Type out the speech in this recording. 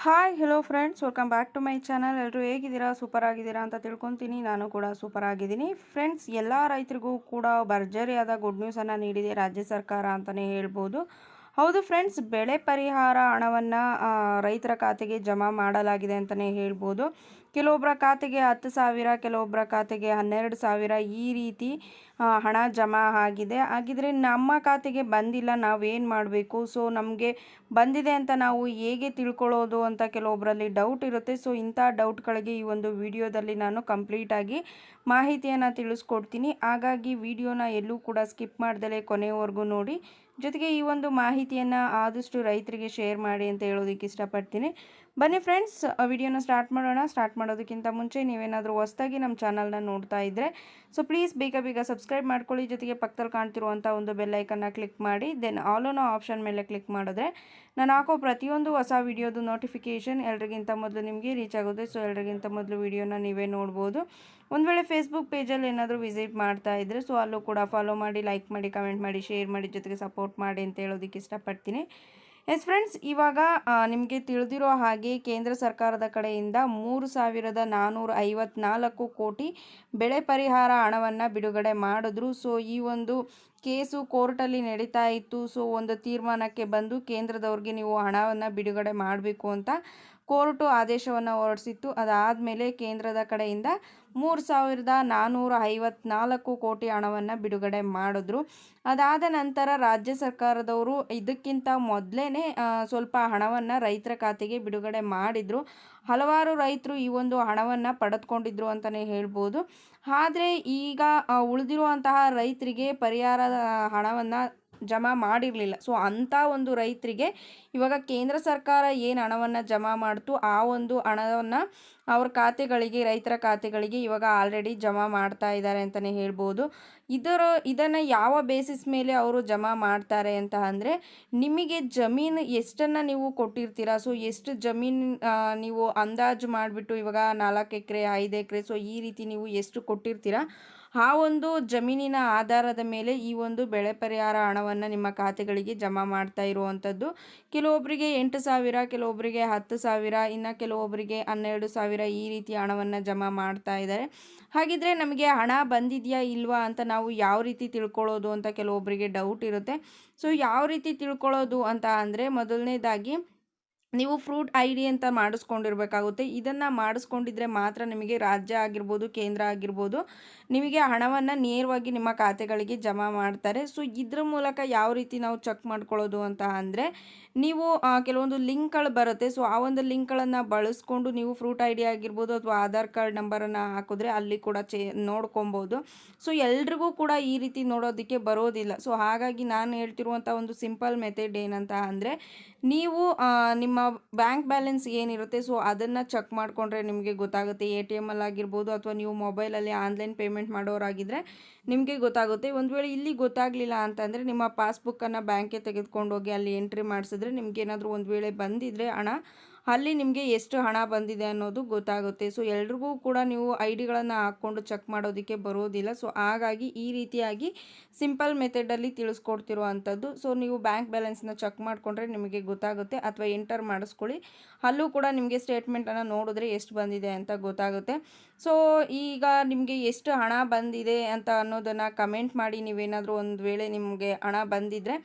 Hi hello friends welcome back to my channel ಎಲ್ಲರೂ ಹೇಗಿದ್ದೀರಾ? Super ಆಗಿದ್ದೀರಾ ಅಂತ ತಿಳ್ಕೊತೀನಿ. ನಾನು ಕೂಡ ಸೂಪರ್ ಆಗಿದ್ದೀನಿ. ಫ್ರೆಂಡ್ಸ್ ಎಲ್ಲ ರೈತರಿಗೂ ಕೂಡ ಭರ್ಜರಿಯಾದ ಗುಡ್ ನ್ಯೂಸನ್ನು ನೀಡಿದೆ ರಾಜ್ಯ ಸರ್ಕಾರ ಅಂತಲೇ ಹೇಳ್ಬೋದು. ಹೌದು ಫ್ರೆಂಡ್ಸ್ ಬೆಳೆ ಪರಿಹಾರ ಹಣವನ್ನು ರೈತರ ಖಾತೆಗೆ ಜಮಾ ಮಾಡಲಾಗಿದೆ ಅಂತಲೇ ಹೇಳ್ಬೋದು. ಕೆಲವೊಬ್ಬರ ಖಾತೆಗೆ ಹತ್ತು ಸಾವಿರ, ಕೆಲವೊಬ್ಬರ ಖಾತೆಗೆ ಹನ್ನೆರಡು ಸಾವಿರ ಈ ರೀತಿ ಹಣ ಜಮಾ ಆಗಿದೆ. ಹಾಗಿದ್ರೆ ನಮ್ಮ ಖಾತೆಗೆ ಬಂದಿಲ್ಲ, ನಾವೇನು ಮಾಡಬೇಕು? ಸೊ ನಮಗೆ ಬಂದಿದೆ ಅಂತ ನಾವು ಹೇಗೆ ತಿಳ್ಕೊಳ್ಳೋದು ಅಂತ ಕೆಲವೊಬ್ಬರಲ್ಲಿ ಡೌಟ್ ಇರುತ್ತೆ. ಸೊ ಇಂಥ ಡೌಟ್ಗಳಿಗೆ ಈ ಒಂದು ವಿಡಿಯೋದಲ್ಲಿ ನಾನು ಕಂಪ್ಲೀಟಾಗಿ ಮಾಹಿತಿಯನ್ನು ತಿಳಿಸ್ಕೊಡ್ತೀನಿ. ಹಾಗಾಗಿ ವಿಡಿಯೋನ ಎಲ್ಲೂ ಕೂಡ ಸ್ಕಿಪ್ ಮಾಡ್ದಲೇ ಕೊನೆಯವರೆಗೂ ನೋಡಿ. ಜೊತೆಗೆ ಈ ಒಂದು ಮಾಹಿತಿಯನ್ನು ಆದಷ್ಟು ರೈತರಿಗೆ ಶೇರ್ ಮಾಡಿ ಅಂತ ಹೇಳೋದಕ್ಕೆ ಇಷ್ಟಪಡ್ತೀನಿ. ಬನ್ನಿ ಫ್ರೆಂಡ್ಸ್ ವಿಡಿಯೋನ ಸ್ಟಾರ್ಟ್ ಮಾಡೋಣ. ಸ್ಟಾರ್ಟ್ ಮಾಡೋದಕ್ಕಿಂತ ಮುಂಚೆ ನೀವೇನಾದರೂ ಹೊಸದಾಗಿ ನಮ್ಮ ಚಾನಲ್ನ ನೋಡ್ತಾ ಇದ್ದರೆ ಸೊ ಪ್ಲೀಸ್ ಬೇಗ ಬೇಗ ಸಬ್ಸ್ಕ್ರೈಬ್ ಮಾಡ್ಕೊಳ್ಳಿ. ಜೊತೆಗೆ ಪಕ್ಕದಲ್ಲಿ ಕಾಣ್ತಿರುವಂಥ ಒಂದು ಬೆಲ್ಲೈಕನ್ನ ಕ್ಲಿಕ್ ಮಾಡಿ ದೆನ್ ಆಲೋನ ಆಪ್ಷನ್ ಮೇಲೆ ಕ್ಲಿಕ್ ಮಾಡಿದ್ರೆ ನಾನು ಹಾಕೋ ಪ್ರತಿಯೊಂದು ಹೊಸ ವಿಡಿಯೋದು ನೋಟಿಫಿಕೇಷನ್ ಎಲ್ರಿಗಿಂತ ಮೊದಲು ನಿಮಗೆ ರೀಚ್ ಆಗುತ್ತೆ. ಸೊ ಎಲ್ರಿಗಿಂತ ಮೊದಲು ವಿಡಿಯೋನ ನೀವೇ ನೋಡ್ಬೋದು. ಒಂದು ವೇಳೆ ಫೇಸ್ಬುಕ್ ಪೇಜಲ್ಲಿ ಏನಾದರೂ ವಿಸಿಟ್ ಮಾಡ್ತಾ ಇದ್ದರೆ ಸೊ ಅಲ್ಲೂ ಕೂಡ ಫಾಲೋ ಮಾಡಿ ಲೈಕ್ ಮಾಡಿ ಕಮೆಂಟ್ ಮಾಡಿ ಶೇರ್ ಮಾಡಿ, ಜೊತೆಗೆ ಸಪೋರ್ಟ್ ಮಾಡಿ ಅಂತ ಹೇಳೋದಕ್ಕೆ ಇಷ್ಟಪಡ್ತೀನಿ. ಎಸ್ ಫ್ರೆಂಡ್ಸ್, ಇವಾಗ ನಿಮಗೆ ತಿಳಿದಿರೋ ಹಾಗೆ ಕೇಂದ್ರ ಸರ್ಕಾರದ ಕಡೆಯಿಂದ ಮೂರು ಸಾವಿರದ ನಾನ್ನೂರ ಐವತ್ನಾಲ್ಕು ಕೋಟಿ ಬೆಳೆ ಪರಿಹಾರ ಹಣವನ್ನು ಬಿಡುಗಡೆ ಮಾಡಿದ್ರು. ಸೊ ಈ ಒಂದು ಕೇಸು ಕೋರ್ಟಲ್ಲಿ ನಡೀತಾ ಇತ್ತು. ಸೊ, ಒಂದು ತೀರ್ಮಾನಕ್ಕೆ ಬಂದು ಕೇಂದ್ರದವ್ರಿಗೆ ನೀವು ಹಣವನ್ನು ಬಿಡುಗಡೆ ಮಾಡಬೇಕು ಅಂತ ಕೋರ್ಟು ಆದೇಶವನ್ನು ಹೊರಡಿಸಿತ್ತು. ಅದಾದಮೇಲೆ ಕೇಂದ್ರದ ಕಡೆಯಿಂದ ಮೂರು ಸಾವಿರದ ನಾನ್ನೂರ ಐವತ್ನಾಲ್ಕು ಕೋಟಿ ಹಣವನ್ನು ಬಿಡುಗಡೆ ಮಾಡಿದ್ರು. ಅದಾದ ನಂತರ ರಾಜ್ಯ ಸರ್ಕಾರದವರು ಇದಕ್ಕಿಂತ ಮೊದಲೇ ಸ್ವಲ್ಪ ಹಣವನ್ನು ರೈತರ ಖಾತೆಗೆ ಬಿಡುಗಡೆ ಮಾಡಿದರು. ಹಲವಾರು ರೈತರು ಈ ಒಂದು ಹಣವನ್ನು ಪಡೆದುಕೊಂಡಿದ್ರು ಅಂತಲೇ ಹೇಳ್ಬೋದು. ಆದರೆ ಈಗ ಉಳಿದಿರುವಂತಹ ರೈತರಿಗೆ ಪರಿಹಾರದ ಹಣವನ್ನು ಜಮಾ ಮಾಡಿರಲಿಲ್ಲ. ಸೊ ಅಂಥ ಒಂದು ರೈತರಿಗೆ ಇವಾಗ ಕೇಂದ್ರ ಸರ್ಕಾರ ಏನು ಹಣವನ್ನು ಜಮಾ ಮಾಡ್ತು, ಆ ಒಂದು ಹಣವನ್ನು ಅವ್ರ ಖಾತೆಗಳಿಗೆ, ರೈತರ ಖಾತೆಗಳಿಗೆ ಇವಾಗ ಆಲ್ರೆಡಿ ಜಮಾ ಮಾಡ್ತಾ ಇದ್ದಾರೆ ಅಂತಲೇ ಹೇಳ್ಬೋದು. ಇದರ, ಇದನ್ನು ಯಾವ ಬೇಸಿಸ್ ಮೇಲೆ ಅವರು ಜಮಾ ಮಾಡ್ತಾರೆ ಅಂತ ಅಂದರೆ, ನಿಮಗೆ ಜಮೀನು ಎಷ್ಟನ್ನು ನೀವು ಕೊಟ್ಟಿರ್ತೀರಾ? ಸೊ ಎಷ್ಟು ಜಮೀನು ನೀವು ಅಂದಾಜು ಮಾಡಿಬಿಟ್ಟು ಇವಾಗ ನಾಲ್ಕು ಎಕರೆ, ಐದು ಎಕರೆ ಸೊ ಈ ರೀತಿ ನೀವು ಎಷ್ಟು ಕೊಟ್ಟಿರ್ತೀರಾ? ಆ ಒಂದು ಜಮೀನಿನ ಆಧಾರದ ಮೇಲೆ ಈ ಒಂದು ಬೆಳೆ ಪರಿಹಾರ ಹಣವನ್ನು ನಿಮ್ಮ ಖಾತೆಗಳಿಗೆ ಜಮಾ ಮಾಡ್ತಾ ಇರುವಂಥದ್ದು ಕೆಲವೊಬ್ಬರಿಗೆ ಎಂಟು ಸಾವಿರ ಕೆಲವೊಬ್ಬರಿಗೆ ಹತ್ತು ಸಾವಿರ, ಇನ್ನು ಕೆಲವೊಬ್ಬರಿಗೆ ಹನ್ನೆರಡು ಸಾವಿರ ಈ ರೀತಿ ಹಣವನ್ನು ಜಮಾ ಮಾಡ್ತಾ ಇದ್ದಾರೆ. ಹಾಗಿದ್ರೆ ನಮಗೆ ಹಣ ಬಂದಿದೆಯಾ ಇಲ್ವಾ ಅಂತ ನಾವು ಯಾವ ರೀತಿ ತಿಳ್ಕೊಳ್ಳೋದು ಅಂತ ಕೆಲವೊಬ್ಬರಿಗೆ ಡೌಟ್ ಇರುತ್ತೆ. ಸೊ ಯಾವ ರೀತಿ ತಿಳ್ಕೊಳ್ಳೋದು ಅಂತ ಅಂದರೆ ಮೊದಲನೇದಾಗಿ ನೀವು ಫ್ರೂಟ್ ಐ ಡಿ ಅಂತ ಮಾಡಿಸ್ಕೊಂಡಿರ್ಬೇಕಾಗುತ್ತೆ. ಇದನ್ನು ಮಾಡಿಸ್ಕೊಂಡಿದ್ರೆ ಮಾತ್ರ ನಿಮಗೆ ರಾಜ್ಯ ಆಗಿರ್ಬೋದು, ಕೇಂದ್ರ ಆಗಿರ್ಬೋದು, ನಿಮಗೆ ಹಣವನ್ನು ನೇರವಾಗಿ ನಿಮ್ಮ ಖಾತೆಗಳಿಗೆ ಜಮಾ ಮಾಡ್ತಾರೆ. ಸೊ ಇದ್ರ ಮೂಲಕ ಯಾವ ರೀತಿ ನಾವು ಚೆಕ್ ಮಾಡ್ಕೊಳ್ಳೋದು ಅಂತ ಅಂದರೆ, ನೀವು ಕೆಲವೊಂದು ಲಿಂಕ್ಗಳು ಬರುತ್ತೆ. ಸೊ ಆ ಒಂದು ಲಿಂಕ್ಗಳನ್ನು ಬಳಸ್ಕೊಂಡು ನೀವು ಫ್ರೂಟ್ ಐ ಡಿ ಆಗಿರ್ಬೋದು ಅಥವಾ ಆಧಾರ್ ಕಾರ್ಡ್ ನಂಬರನ್ನು ಹಾಕಿದ್ರೆ ಅಲ್ಲಿ ಕೂಡ ಚೇ, ನೋಡ್ಕೊಬೋದು. ಸೊ ಎಲ್ರಿಗೂ ಕೂಡ ಈ ರೀತಿ ನೋಡೋದಕ್ಕೆ ಬರೋದಿಲ್ಲ. ಸೊ ಹಾಗಾಗಿ ನಾನು ಹೇಳ್ತಿರುವಂಥ ಒಂದು ಸಿಂಪಲ್ ಮೆಥಡ್ ಏನಂತ ಅಂದರೆ, ನೀವು ನಿಮ್ಮ ಬ್ಯಾಂಕ್ ಬ್ಯಾಲೆನ್ಸ್ ಏನಿರುತ್ತೆ ಸೊ ಅದನ್ನು ಚೆಕ್ ಮಾಡಿಕೊಂಡ್ರೆ ನಿಮಗೆ ಗೊತ್ತಾಗುತ್ತೆ. ಎ ಟಿ ಎಮಲ್ಲಿ ಆಗಿರ್ಬೋದು ಅಥವಾ ನೀವು ಮೊಬೈಲಲ್ಲಿ ಆನ್ಲೈನ್ ಪೇಮೆಂಟ್ ಮಾಡೋರಾಗಿದ್ದರೆ ನಿಮಗೆ ಗೊತ್ತಾಗುತ್ತೆ. ಒಂದು ವೇಳೆ ಇಲ್ಲಿ ಗೊತ್ತಾಗಲಿಲ್ಲ ಅಂತಂದರೆ ನಿಮ್ಮ ಪಾಸ್ಬುಕ್ಕನ್ನು ಬ್ಯಾಂಕ್ಗೆ ತೆಗೆದುಕೊಂಡು ಹೋಗಿ ಅಲ್ಲಿ ಎಂಟ್ರಿ ಮಾಡಿಸಿದ್ರೆ ನಿಮಗೇನಾದರೂ ಒಂದು ವೇಳೆ ಬಂದಿದ್ದರೆ ಹಣ ಅಲ್ಲಿ ನಿಮಗೆ ಎಷ್ಟು ಹಣ ಬಂದಿದೆ ಅನ್ನೋದು ಗೊತ್ತಾಗುತ್ತೆ. ಸೊ ಎಲ್ರಿಗೂ ಕೂಡ ನೀವು ಐ ಡಿಗಳನ್ನು ಹಾಕ್ಕೊಂಡು ಚೆಕ್ ಮಾಡೋದಕ್ಕೆ ಬರೋದಿಲ್ಲ. ಸೊ ಹಾಗಾಗಿ ಈ ರೀತಿಯಾಗಿ ಸಿಂಪಲ್ ಮೆಥಡಲ್ಲಿ ತಿಳಿಸ್ಕೊಡ್ತಿರೋ ಅಂಥದ್ದು ಸೊ ನೀವು ಬ್ಯಾಂಕ್ ಬ್ಯಾಲೆನ್ಸ್ನ ಚೆಕ್ ಮಾಡಿಕೊಂಡ್ರೆ ನಿಮಗೆ ಗೊತ್ತಾಗುತ್ತೆ. ಅಥವಾ ಎಂಟರ್ ಮಾಡಿಸ್ಕೊಳ್ಳಿ. ಅಲ್ಲೂ ಕೂಡ ನಿಮಗೆ ಸ್ಟೇಟ್ಮೆಂಟನ್ನು ನೋಡಿದ್ರೆ ಎಷ್ಟು ಬಂದಿದೆ ಅಂತ ಗೊತ್ತಾಗುತ್ತೆ. ಸೊ ಈಗ ನಿಮಗೆ ಎಷ್ಟು ಹಣ ಬಂದಿದೆ ಅಂತ ಅನ್ನೋದನ್ನು ಕಮೆಂಟ್ ಮಾಡಿ ನೀವೇನಾದರೂ ಒಂದು ವೇಳೆ ನಿಮಗೆ ಹಣ ಬಂದಿದ್ದರೆ